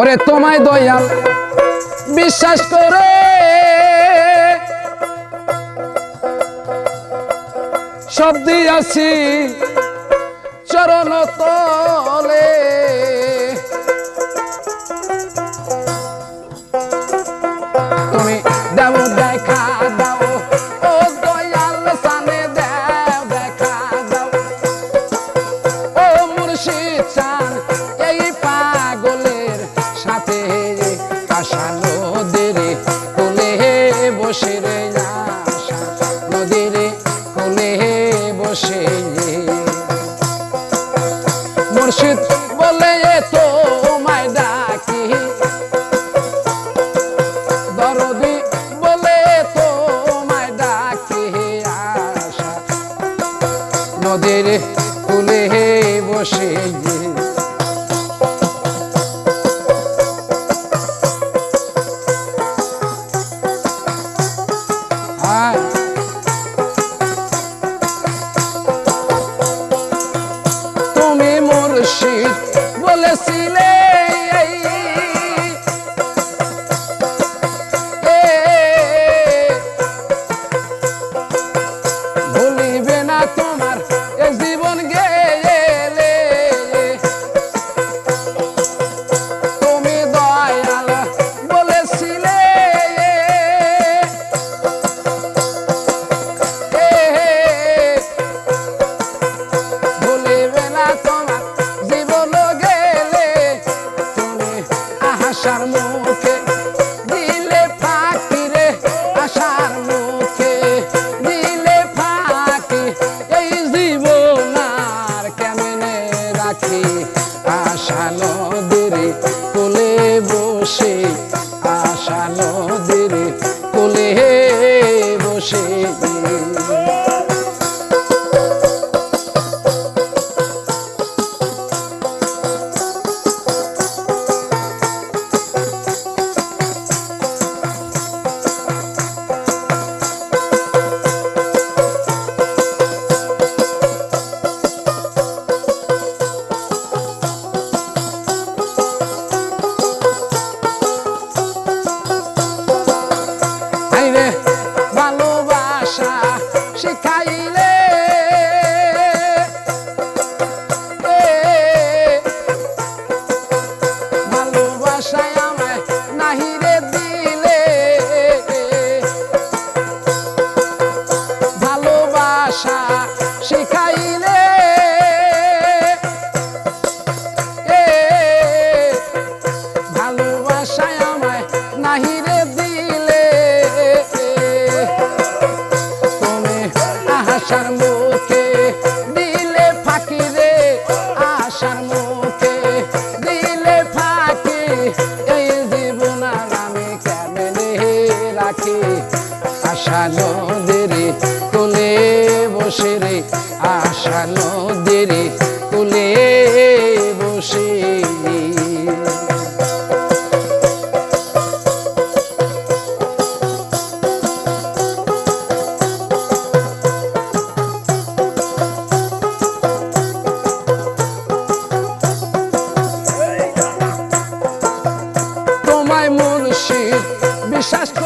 ওরে তোমায় দয়াল বিশ্বাস করে। সব দিয়াছি চরণ তলে। মুর্শিদ বলে তো আহাসার মুখে, দিলে ফাঁকি রে আশার মুখে, দিলে ফাঁকি, এই জীবন আর কেমনে রাখি? আশা নদীর কোলে বসে, আশা নদীর কোলে বসে। শিখাইলে। ভালোবাসায় আমায় নাহিরে দিলে। দিলে ফাঁকি রে দিলে ফাঁকি। আশা কোলে বসে রে আশা নদীর কোলে বসে বিশ্বাস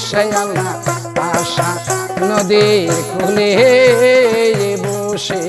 বসে আল্লাহ আশা নদীর কোলে বসে।